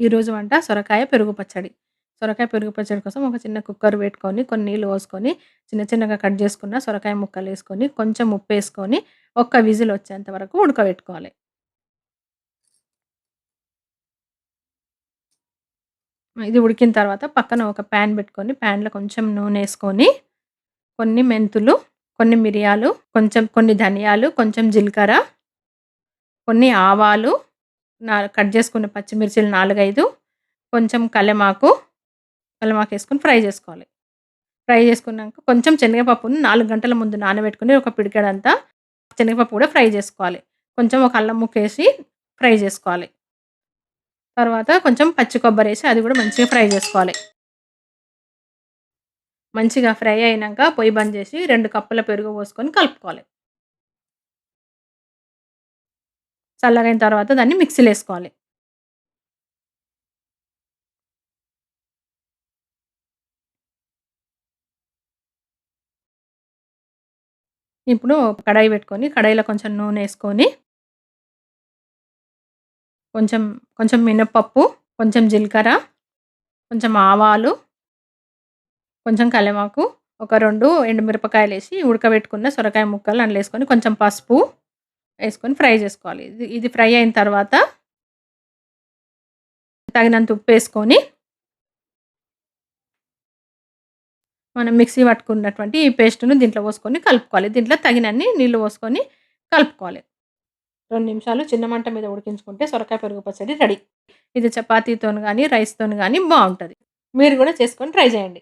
ఈరోజు వంట సొరకాయ పెరుగు పచ్చడి. సొరకాయ పెరుగు పచ్చడి కోసం ఒక చిన్న కుక్కర్ పెట్టుకొని, కొన్ని నీళ్ళు పోసుకొని, చిన్న చిన్నగా కట్ చేసుకున్న సొరకాయ ముక్కలు వేసుకొని కొంచెం ఉప్పు వేసుకొని ఒక్క విజిల్ వచ్చేంత వరకు ఉడకబెట్టుకోవాలి. ఇది ఉడికిన తర్వాత పక్కన ఒక ప్యాన్ పెట్టుకొని, ప్యాన్లో కొంచెం నూనె వేసుకొని కొన్ని మెంతులు, కొన్ని మిరియాలు, కొంచెం కొన్ని ధనియాలు, కొంచెం జీలకర్ర, కొన్ని ఆవాలు, నా కట్ చేసుకున్న పచ్చిమిర్చిలు 4, 5 కొంచెం కల్లెమాకు, వేసుకొని ఫ్రై చేసుకోవాలి. ఫ్రై చేసుకున్నాక కొంచెం శనగపప్పును నాలుగు గంటల ముందు నానబెట్టుకుని ఒక పిడికెడంతా శనగపప్పు కూడా ఫ్రై చేసుకోవాలి. కొంచెం ఒక అల్లం ముక్కేసి ఫ్రై చేసుకోవాలి. తర్వాత కొంచెం పచ్చి కొబ్బరి వేసి అది కూడా మంచిగా ఫ్రై చేసుకోవాలి. మంచిగా ఫ్రై అయినాక పొయ్యి బంద్ చేసి రెండు కప్పుల పెరుగు పోసుకొని కలుపుకోవాలి. చల్లగైన తర్వాత దాన్ని మిక్సీలో వేసుకోవాలి ఇప్పుడు కడాయి పెట్టుకొని, కడాయిలో కొంచెం నూనేసుకొని కొంచెం, కొంచెం మినపప్పు, కొంచెం జీలకర్ర, కొంచెం ఆవాలు, కొంచెం కలిమాకు ఒక 2 ఎండుమిరపకాయలేసి ఉడకబెట్టుకున్న సొరకాయ ముక్కలు అందులో వేసుకొని కొంచెం పసుపు వేసుకొని ఫ్రై చేసుకోవాలి. ఇది ఇది ఫ్రై అయిన తర్వాత తగినంత ఉప్పు వేసుకొని మనం మిక్సీ పట్టుకున్నటువంటి ఈ పేస్ట్‌ను దీంట్లో పోసుకొని కలుపుకోవాలి. దీంట్లో తగినన్ని నీళ్ళు పోసుకొని కలుపుకోవాలి. రెండు నిమిషాలు చిన్న మంట మీద ఉడికించుకుంటే సొరకాయ పెరుగు పచ్చడి రెడీ. ఇది చపాతీతోని కానీ రైస్‌తోని కానీ బాగుంటుంది మీరు కూడా చేసుకొని ట్రై చేయండి.